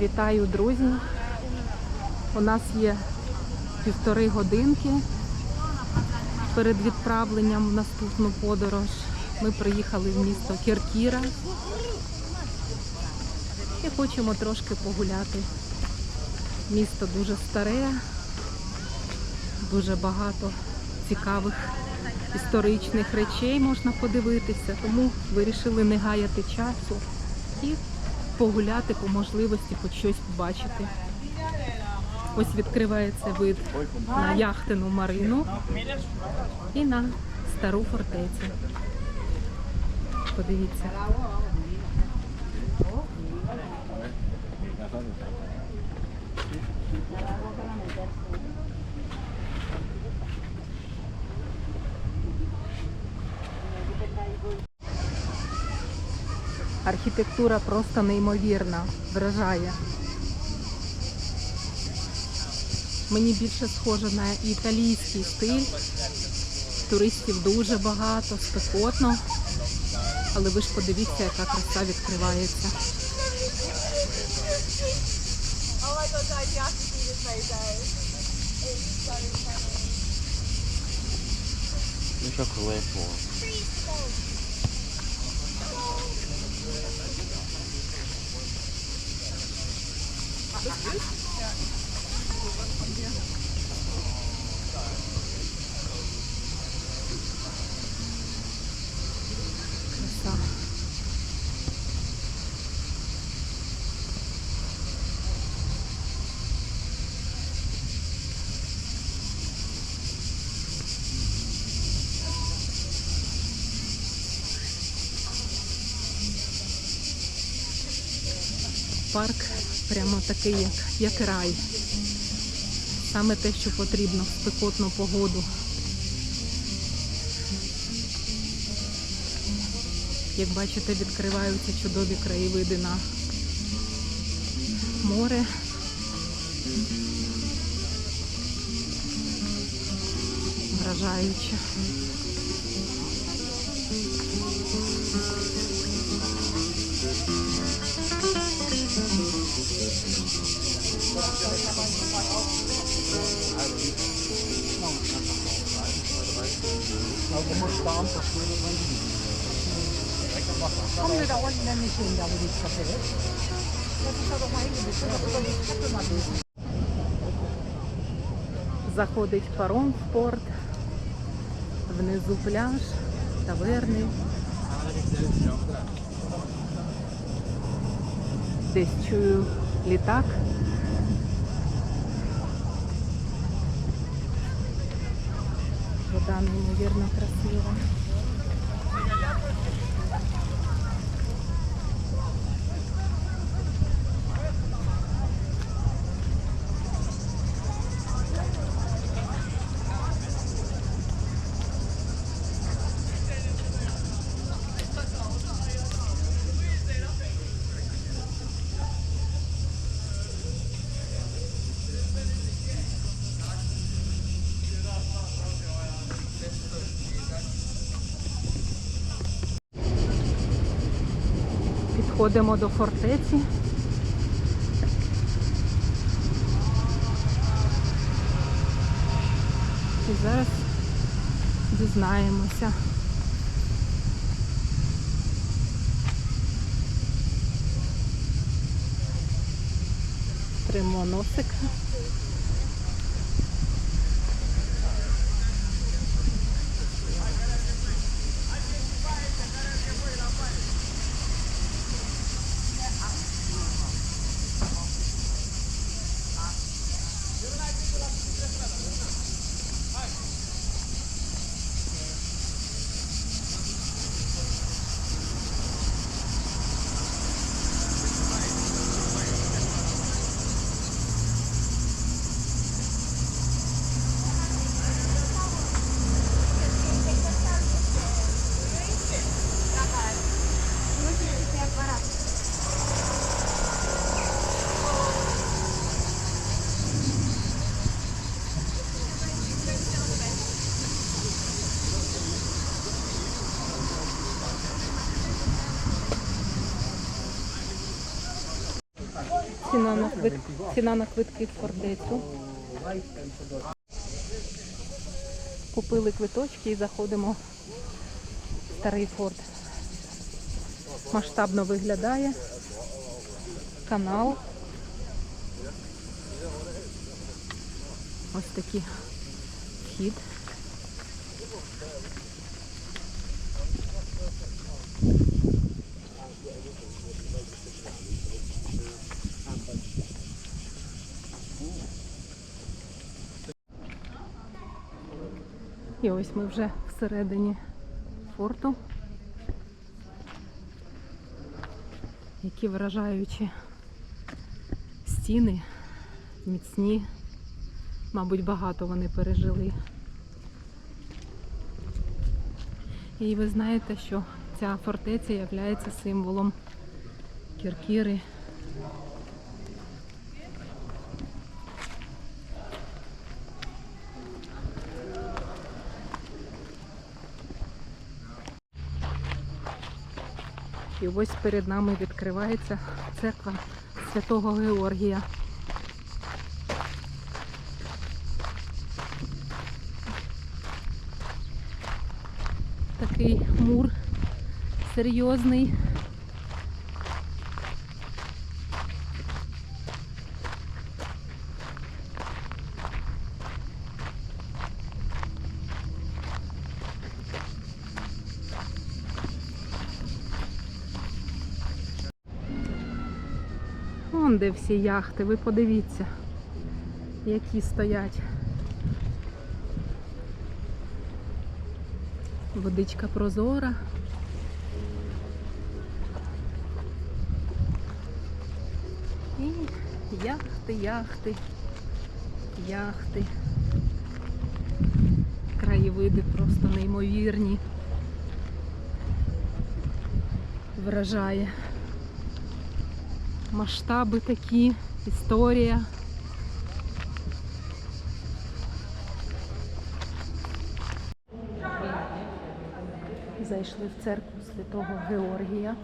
Вітаю, друзі! У нас є півтори годинки перед відправленням в наступну подорож. Ми приїхали в місто Кіркіра і хочемо трошки погуляти. Місто дуже старе, дуже багато цікавих історичних речей можна подивитися, тому вирішили не гаяти часу і погуляти по можливості, хоч щось побачити. Ось відкривається вид на яхтину Марину і на стару фортецю. Подивіться. Архітектура просто неймовірна, вражає. Мені більше схоже на італійський стиль. Туристів дуже багато, спекотно. Але ви ж подивіться, яка краса відкривається. Oh my такий, як, як рай. Саме те, що потрібно в спекотну погоду. Як бачите, відкриваються чудові краєвиди на море. Вражаюче. Заходить паром в порт, внизу пляж, таверни. Десь чую літак. Вода неймовірно красива. Підходимо до фортеці. І зараз дізнаємося. Тримо носик. Квит... Ціна на квитки в фортецю. Купили квиточки і заходимо в старий форт. Масштабно виглядає. Канал. Ось такий вхід. І ось ми вже всередині форту. Які вражаючі стіни, міцні. Мабуть, багато вони пережили. І ви знаєте, що ця фортеця є символом Кіркіри. І ось перед нами відкривається церква Святого Георгія. Такий мур серйозний. Де всі яхти, ви подивіться, які стоять. Водичка прозора. І яхти, яхти, яхти. Краєвиди просто неймовірні. Вражає. Масштаби такі, історія. Зайшли в церкву святого Георгія.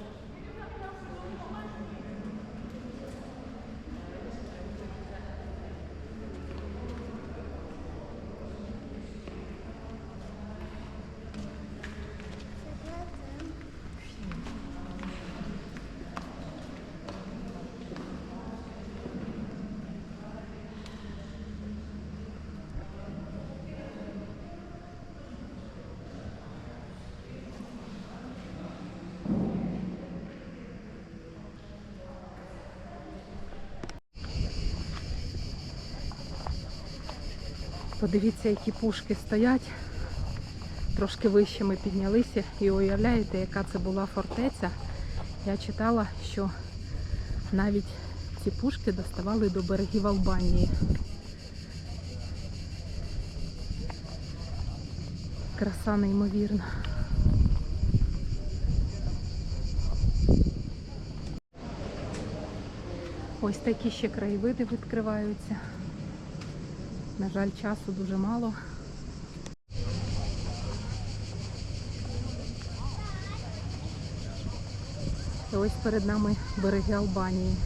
Подивіться, які пушки стоять. Трошки вище ми піднялися і уявляєте, яка це була фортеця. Я читала, що навіть ці пушки доставали до берегів Албанії. Краса неймовірна. Ось такі ще краєвиди відкриваються. На жаль, часу дуже мало. І ось перед нами береги Албанії.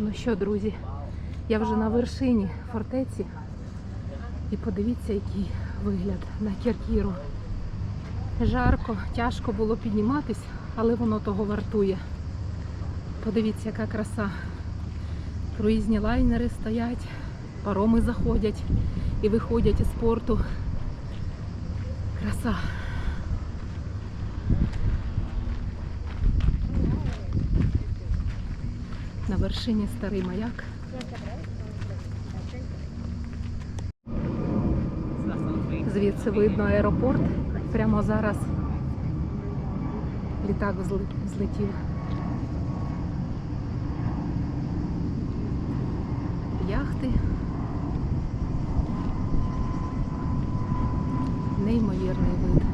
Ну що, друзі, я вже на вершині фортеці. І подивіться, який вигляд на Кіркіру. Жарко, тяжко було підніматись, але воно того вартує. Подивіться, яка краса. Круїзні лайнери стоять, пароми заходять і виходять із порту. Краса. На вершині старий маяк. Звідси видно аеропорт. Прямо зараз літак злетів. Яхти. Неймовірний вид.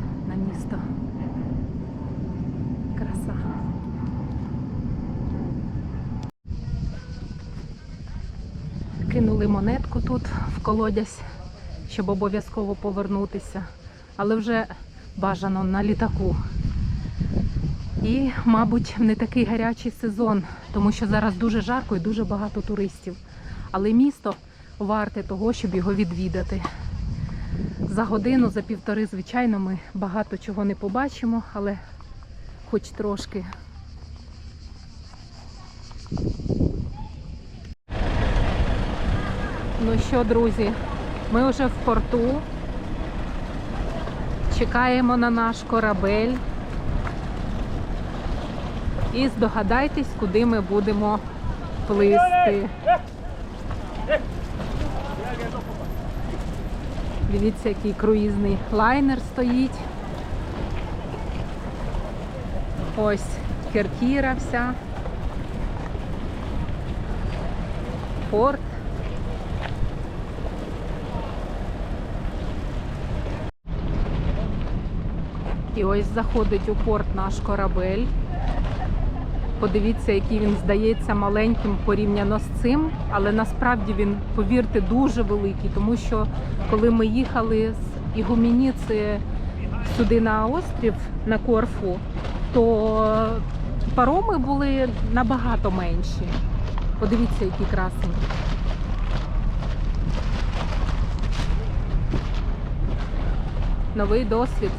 Кинули монетку тут в колодязь, щоб обов'язково повернутися. Але вже бажано на літаку. І, мабуть, не такий гарячий сезон, тому що зараз дуже жарко і дуже багато туристів. Але місто варте того, щоб його відвідати. За годину, за півтори, звичайно, ми багато чого не побачимо, але хоч трошки. Що, друзі, ми вже в порту. Чекаємо на наш корабель. І здогадайтесь, куди ми будемо плисти. Дивіться, який круїзний лайнер стоїть. Ось Керкіра вся. Порт. І ось заходить у порт наш корабель. Подивіться, який він здається маленьким порівняно з цим, але насправді він, повірте, дуже великий, тому що коли ми їхали з Ігумініці сюди на острів на Корфу, то пароми були набагато менші. Подивіться, які красені. Новий досвід.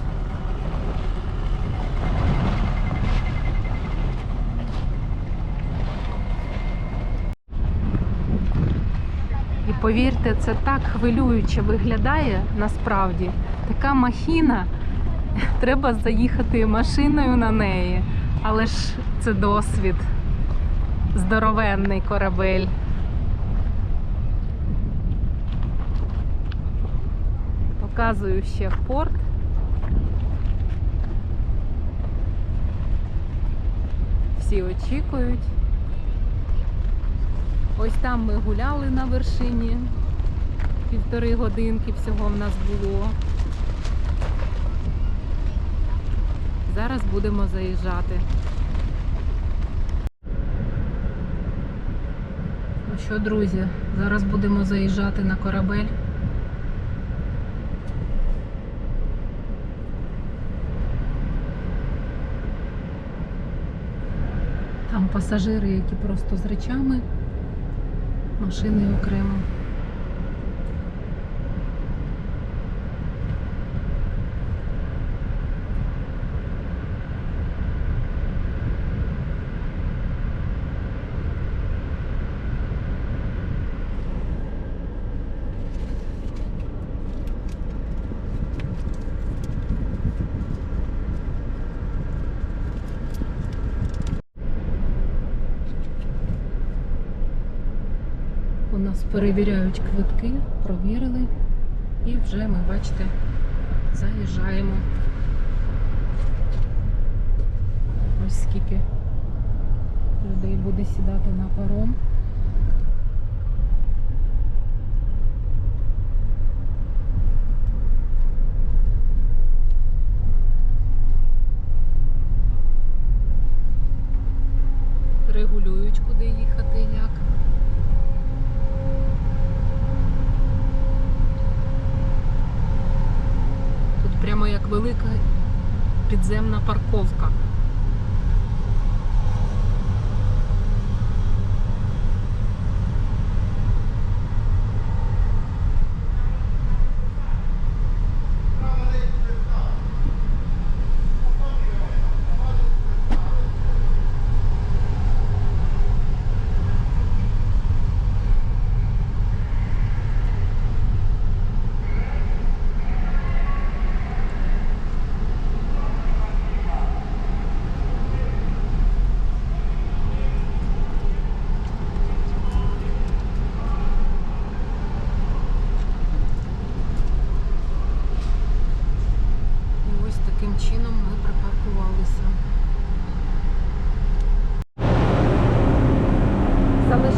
Повірте, це так хвилююче виглядає насправді. Така махіна. Треба заїхати машиною на неї. Але ж це досвід. Здоровенний корабель. Показую ще порт. Всі очікують. Ось там ми гуляли на вершині. Півтори годинки всього в нас було. Зараз будемо заїжджати. Ну що, друзі, зараз будемо заїжджати на корабель. Там пасажири, які просто з речами, машини окремо. У нас перевіряють квитки, провірили. І вже ми, бачите, заїжджаємо. Ось скільки людей буде сідати на паром. Регулюють, куди їхати, як. Тут прямо як велика підземна парковка.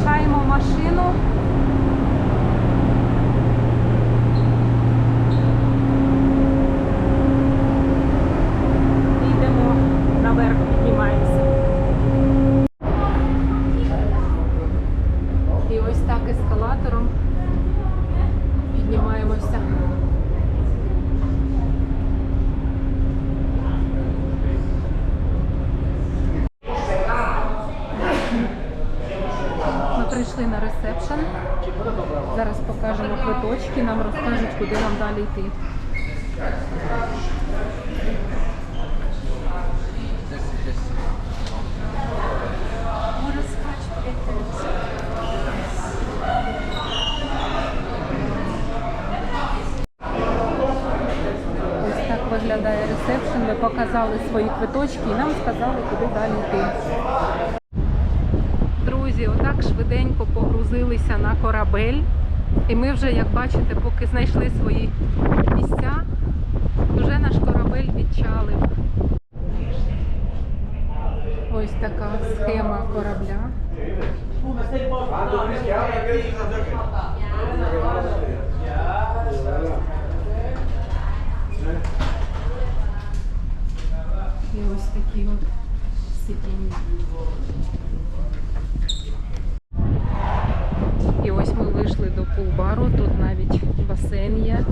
Залишаємо машину. Далі йти. Ось так виглядає ресепшн. Ми показали свої квиточки і нам сказали, куди далі йти. Друзі, отак швиденько погрузилися на корабель. І ми вже, як бачите, поки знайшли свої місця, вже наш корабель відчалив. Ось така схема корабля. І ось такі от сидіння. Вийшли пул-бару, тут навіть басейн є.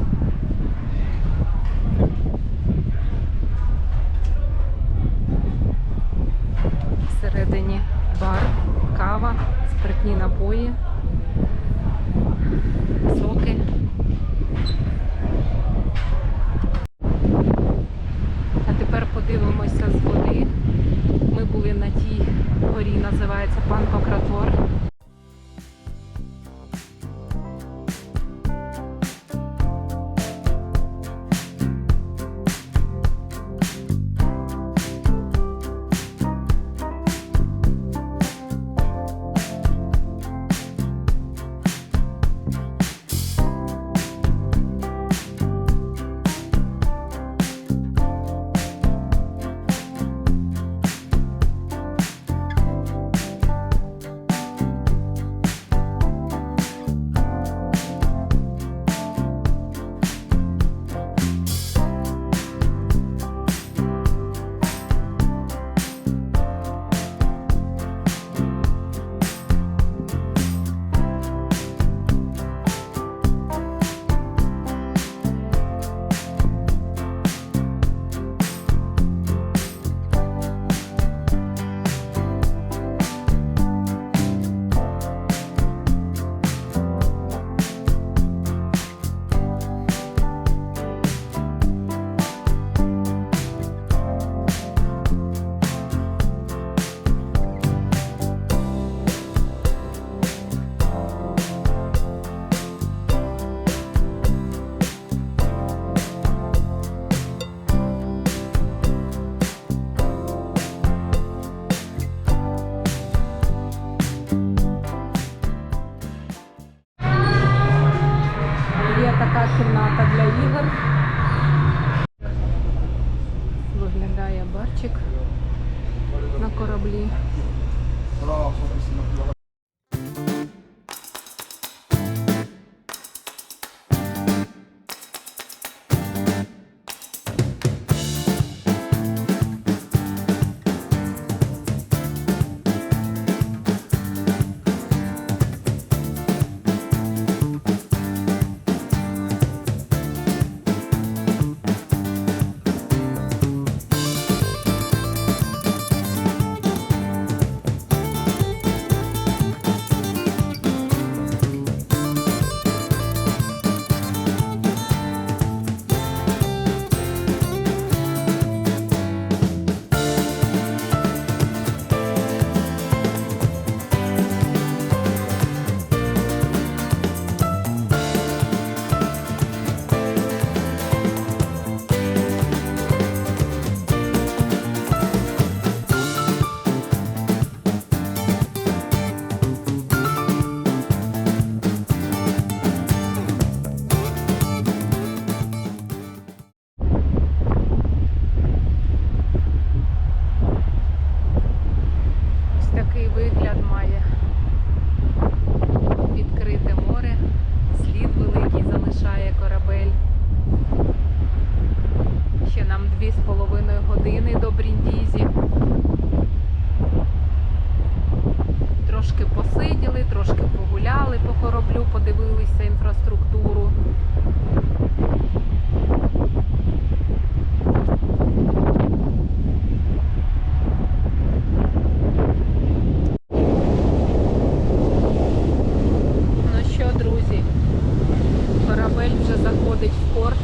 Вже в порт.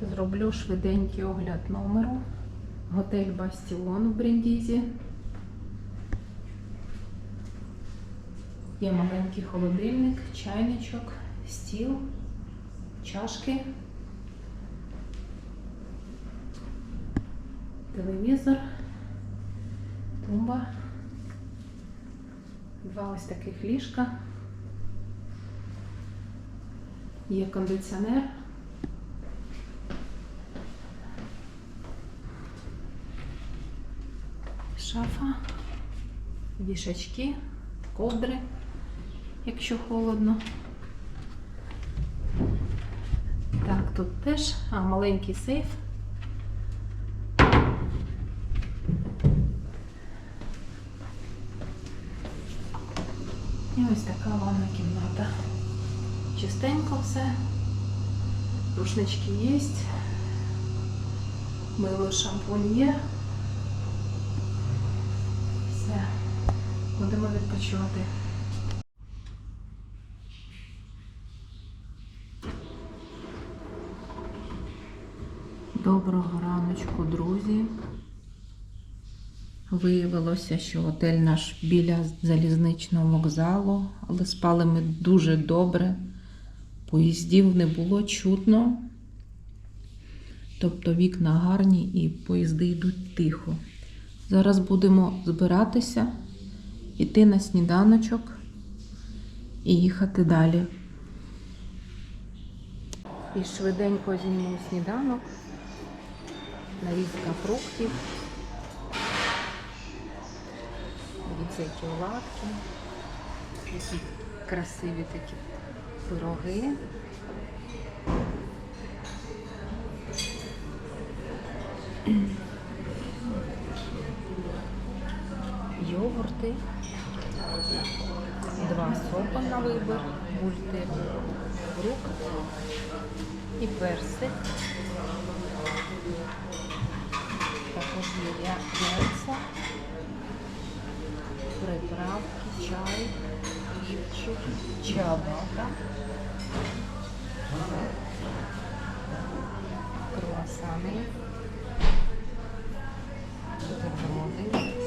Зроблю швиденький огляд номеру. Готель Бастіон в Бріндізі. Є маленький холодильник, чайничок, стіл, чашки, телевізор, тумба, два ось таких ліжка. Є кондиціонер. Шафа, вішачки, ковдри, якщо холодно. Так, тут теж а, маленький сейф. І ось така ванна кімната. Чистенько все. Рушнички є. Мило шампунь є. Все, будемо відпочивати. Доброго раночку, друзі. Виявилося, що готель наш біля залізничного вокзалу, але спали ми дуже добре. Поїздів не було чутно. Тобто вікна гарні і поїзди йдуть тихо. Зараз будемо збиратися, йти на сніданочок і їхати далі. І швиденько зніму сніданок, нарізка фруктів. Дивіться, оладки, які красиві такі пироги. йогурти, сока на вибір, мультифрукт і персик. Також є яйця, приправки, чай, хлібчик, чабата, круасани, бутерброди,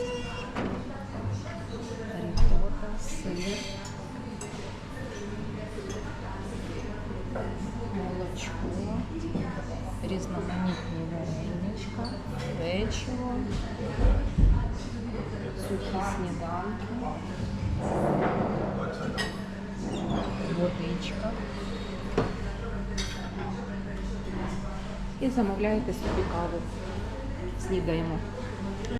І замовляєте собі каву. Снідаємо.